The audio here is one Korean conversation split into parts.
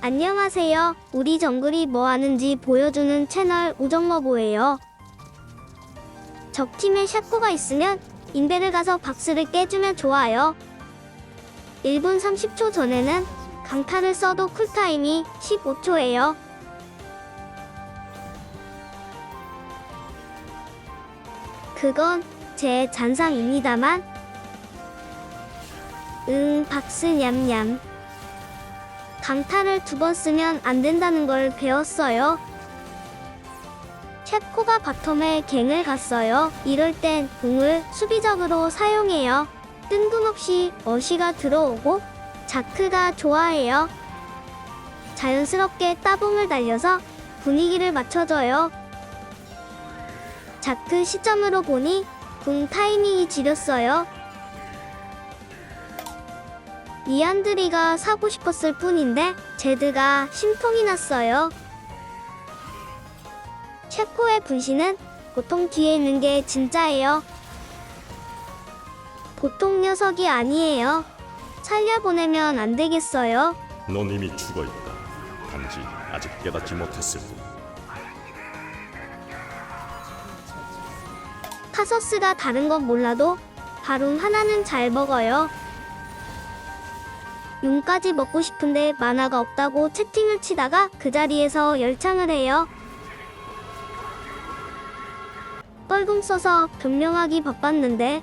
안녕하세요. 우리 정글이 뭐 하는지 보여주는 채널 우정머보예요. 적팀에 샤코가 있으면 인베를 가서 박스를 깨주면 좋아요. 1분 30초 전에는 강타를 써도 쿨타임이 15초예요. 그건 제 잔상입니다만. 응, 박스 냠냠. 강타를 두 번 쓰면 안 된다는 걸 배웠어요. 셰코가 바텀에 갱을 갔어요. 이럴 땐 공을 수비적으로 사용해요. 뜬금없이 어시가 들어오고 자크가 좋아해요. 자연스럽게 따봉을 달려서 분위기를 맞춰줘요. 자크 시점으로 보니 궁 타이밍이 지렸어요. 이안드리가 사고 싶었을 뿐인데 제드가 심통이 났어요. 셰코의 분신은 보통 뒤에 있는 게 진짜예요. 보통 녀석이 아니에요. 살려보내면 안 되겠어요. 넌 이미 죽어 있다. 단지 아직 깨닫지 못했을 뿐. 카서스가 다른 건 몰라도 바룸 하나는 잘 먹어요. 용까지 먹고 싶은데 만화가 없다고 채팅을 치다가 그 자리에서 열창을 해요. 뻘궁 써서 변명하기 바빴는데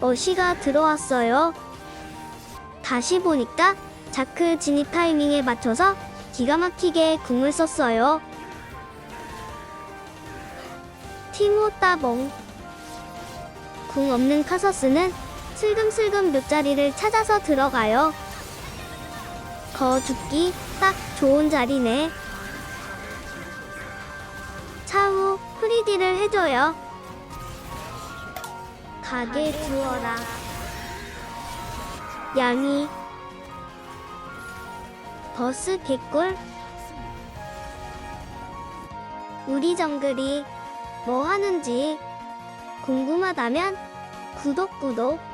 어시가 들어왔어요. 다시 보니까 자크 진입 타이밍에 맞춰서 기가 막히게 궁을 썼어요. 티모 따봉 궁 없는 카서스는 슬금슬금 몇 자리를 찾아서 들어가요. 거 죽기 딱 좋은 자리네. 차후 프리디를 해줘요. 가게 두어라. 양이 버스 개꿀 우리 정글이 뭐 하는지 궁금하다면 구독 구독